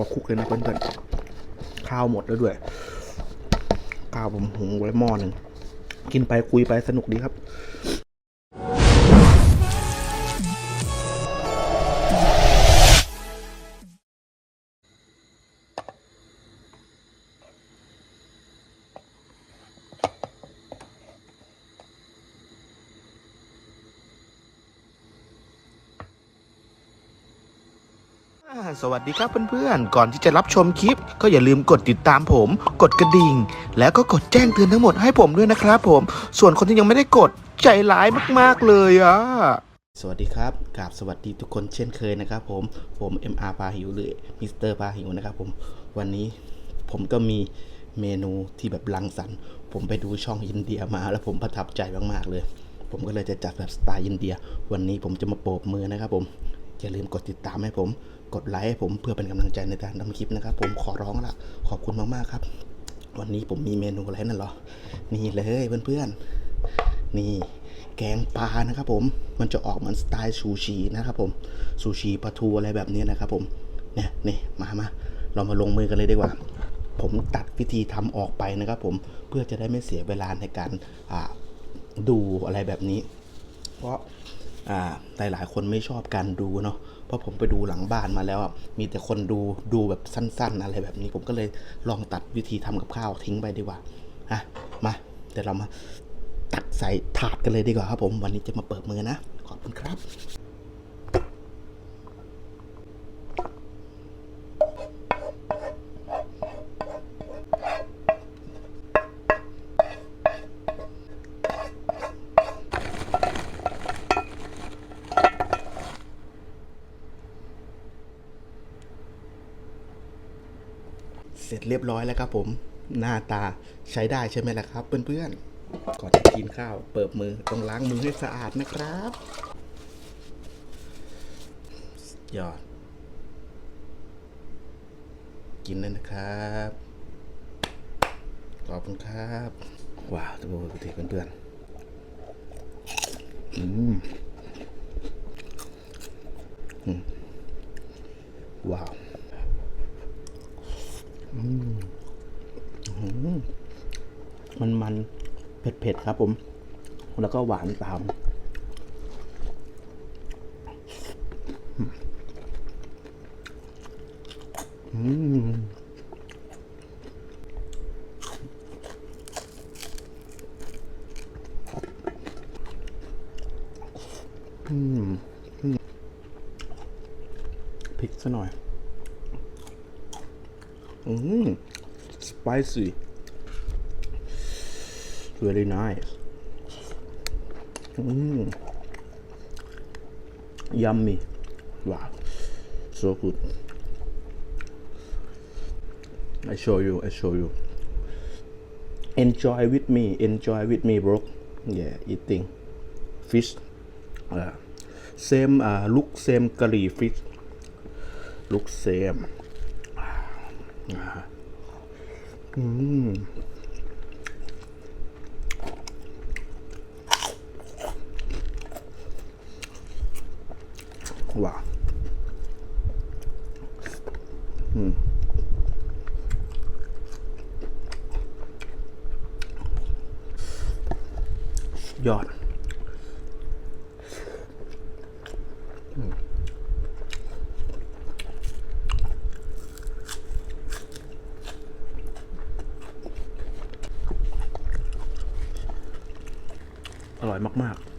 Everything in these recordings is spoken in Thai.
อคุกเลยนะเพื่อนๆข้าวหมดแล้วด้วยข้าวผมหุงไว้หม้อหนึ่งกินไปคุยไปสนุกดีครับ สวัสดีครับเพื่อนๆ ก่อนที่จะรับชมคลิป ก็อย่าลืมกดติดตามผม กดกระดิ่ง แล้วก็กดแจ้งเตือนทั้งหมดให้ผมด้วยนะครับผม ส่วนคนที่ยังไม่ได้กดใจร้ายมากๆเลยอะ สวัสดีครับกราบสวัสดีทุกคนเช่นเคยนะครับผม ผม MR พาหิวหรือมิสเตอร์พาหิวนะครับผม วันนี้ผมก็มีเมนูที่แบบรังสรรค์ ผมไปดูช่องอินเดียมาแล้วผมประทับใจมากๆเลย ผมก็เลยจะจัดแบบสไตล์อินเดีย วันนี้ผมจะมาโปบมือนะครับผม อย่าลืมกดติดตามให้ผม กดไลค์ให้ผมเพื่อเป็นกำลังใจในการทำคลิปนะครับ ผมขอร้องละขอบคุณมากๆครับ วันนี้ผมมีเมนูอะไรนั่นหรอ นี่เลยเพื่อนๆ นี่แกงปลานะครับผม มันจะออกเหมือนสไตล์ซูชินะครับผม ซูชิปลาทูอะไรแบบนี้นะครับผม เนี่ยนี่มามาเรามาลงมือกันเลยดีกว่า ผมตัดวิธีทำออกไปนะครับผม เพื่อจะได้ไม่เสียเวลาในการดูอะไรแบบนี้ เพราะ อ่าหลายคนไม่ชอบการดูเนาะเพราะผมไปดูหลังบ้านมาแล้วอะมีแต่คนดูดูแบบสั้น ๆ อะไรแบบนี้ ผมก็เลยลองตัดวิธีทำกับข้าวทิ้งไปดีกว่าอะมาเดี๋ยวเรามาตักใส่ถาดกันเลยดีกว่าครับผมวันนี้จะมาเปิดมือนะขอบคุณครับ เรียบร้อยแล้วครับผมหน้าตาใช้ได้ใช่ไหมล่ะครับ เพื่อนๆ ก่อนจะกินข้าว เปิดมือต้องล้างมือให้สะอาดนะครับยอด กินเลยนะครับ ขอบคุณครับ ว้าวดูดูดิเพื่อนๆอืมอืมว้าว มันมัน เผ็ดครับผม แล้วก็หวานตามอืมอืมอืมพริกซะหน่อย อืม spicy really nice. Mmm. Yummy. Wow. So good. I show you, I show you. Enjoy with me, enjoy with me, bro. Yeah, eating fish. Uh, same uh, look, same curry fish. Look same. Uh. ว้าวอืมยอดอร่อยมาก ๆ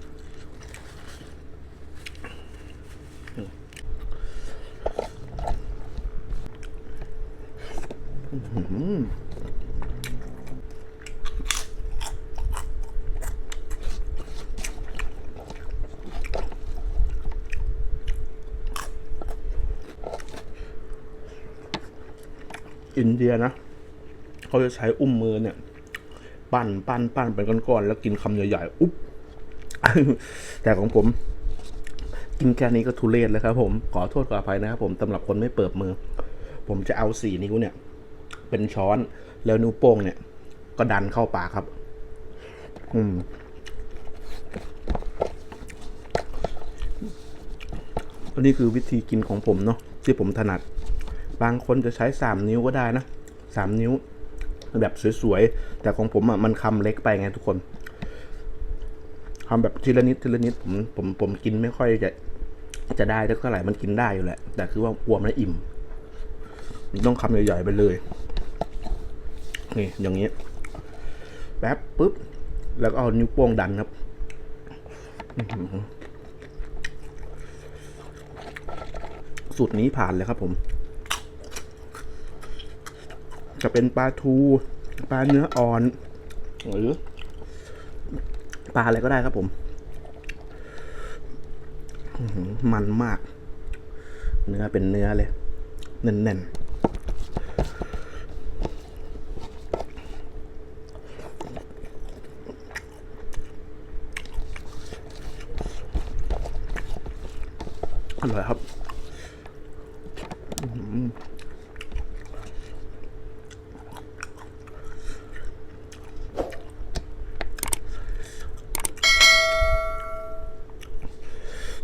อินเดียนะเขาจะใช้อุ้มมือเนี่ย ปั้นปั้นปั้นเป็นก้อนๆแล้วกินคำใหญ่ๆอุ๊บแต่ของผม กินแค่นี้ก็ทุเรศแล้วครับผมขอโทษขออภัยนะครับผมสำหรับคนไม่เปิดมือ ผมจะเอาสี่นิ้วเนี่ย เป็นช้อน แล้วนิ้วโป้งเนี่ย ก็ดันเข้าปากครับ อืมอันนี้คือวิธีกินของผมเนาะที่ผมถนัด บางคนจะใช้สามนิ้วก็ได้นะสามนิ้ว แบบสวยๆ แต่ของผมอะมันคำเล็กไปไงทุกคนทำแบบทีละนิดทีละนิดผมผมผมกินไม่ค่อยจะจะได้เท่าไหร่มันกินได้อยู่แหละ แต่คือว่ากลัวมันอิ่ม มันต้องคำใหญ่ๆไปเลย นี่อย่างนี้แป๊บปุ๊บ แล้วก็เอานิ้วโป้งดันครับสูตรนี้ผ่านเลยครับผม จะเป็นปลาทูปลาเนื้ออ่อน หรือปลาอะไรก็ได้ครับผมมันมาก เนื้อเป็นเนื้อเลยแน่นๆ อร่อยครับ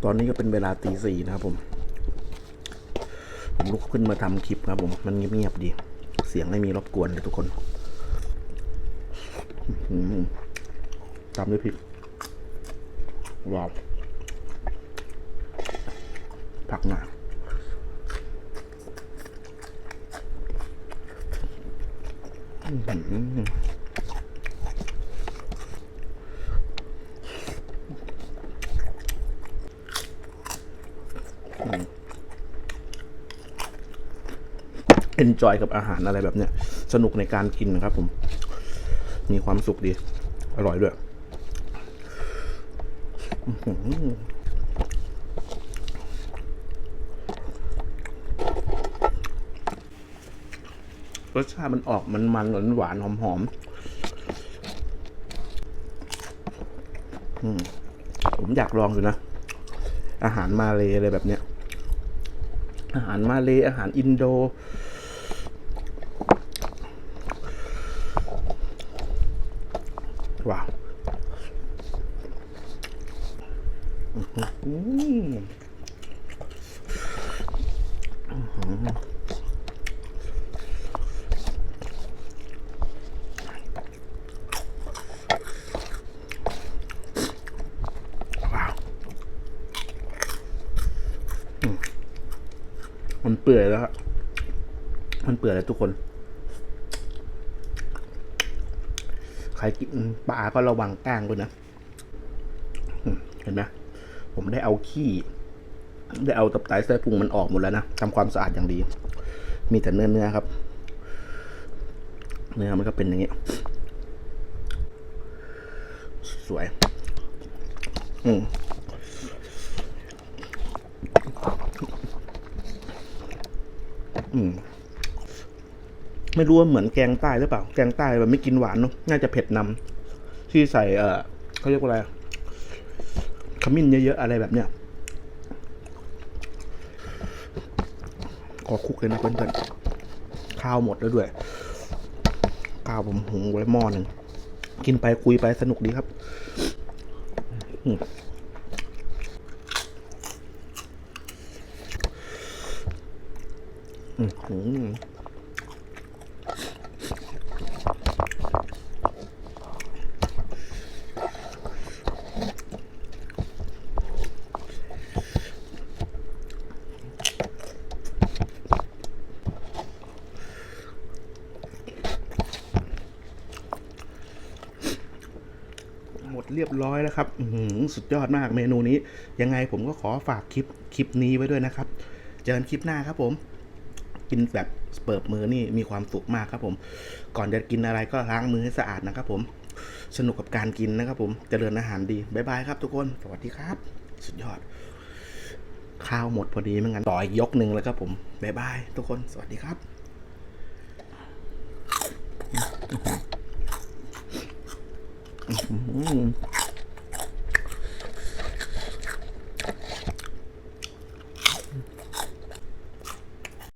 ตอนนี้ก็เป็นเวลาตีสี่นะครับผม ผมลุกขึ้นมาทำคลิปครับผม มันเงียบๆดี เสียงไม่มีรบกวนเลยทุกคนตามด้วยพริกว้าว ผักหนาอื้อหือเอนจอยกับอาหารอะไรแบบเนี้ย สนุกในการกินนะครับผม มีความสุขดี อร่อยด้วยอื้อหือ รสชาติมันออกมันมันหวานหวานหอมหอมผมอยากลองอยู่นะ อาหารมาเลยอะไรแบบเนี้ย อาหารมาเลยอาหารอินโด ว้าวอื้อหืออื้อหือว้าวอืม มันเปื่อยแล้วครับมันเปื่อยแล้วทุกคน ใครกินปลาก็ระวังก้างด้วยนะเห็นไหมผมได้เอาขี้ได้เอาตับไตไส้พุงมันออกหมดแล้วนะทำความสะอาดอย่างดี มีแต่เนื้อเนื้อครับ เนื้อมันก็เป็นอย่างนี้ สวย อืม อืมไม่รู้ว่าเหมือนแกงใต้หรือเปล่า แกงใต้แบบไม่กินหวานเนอะน่าจะเผ็ดนำที่ใส่เออเขาเรียกว่าอะไรขมิ้นเยอะๆอะไรแบบเนี้ยขอคุกเลยนะเพื่อนๆข้าวหมดแล้วด้วยข้าวผมหุงไว้หม้อหนึ่งกินไปคุยไปสนุกดีครับอืมอืมอืม หมดเรียบร้อยแล้วครับหือสุดยอดมากเมนูนี้ ยังไงผมก็ขอฝากคลิป คลิปนี้ไว้ด้วยนะครับ เจอกันคลิปหน้าครับผม กินแบบเปิดมือนี่มีความสุขมากครับผม ก่อนจะกินอะไรก็ล้างมือให้สะอาดนะครับผม สนุกกับการกินนะครับผมเจริญอาหารดีบ๊ายบายครับทุกคน สวัสดีครับ สุดยอด ข้าวหมดพอดีไม่งั้นต่ออีกยกหนึ่งแล้วครับผมบ๊ายบายทุกคนสวัสดีครับอืม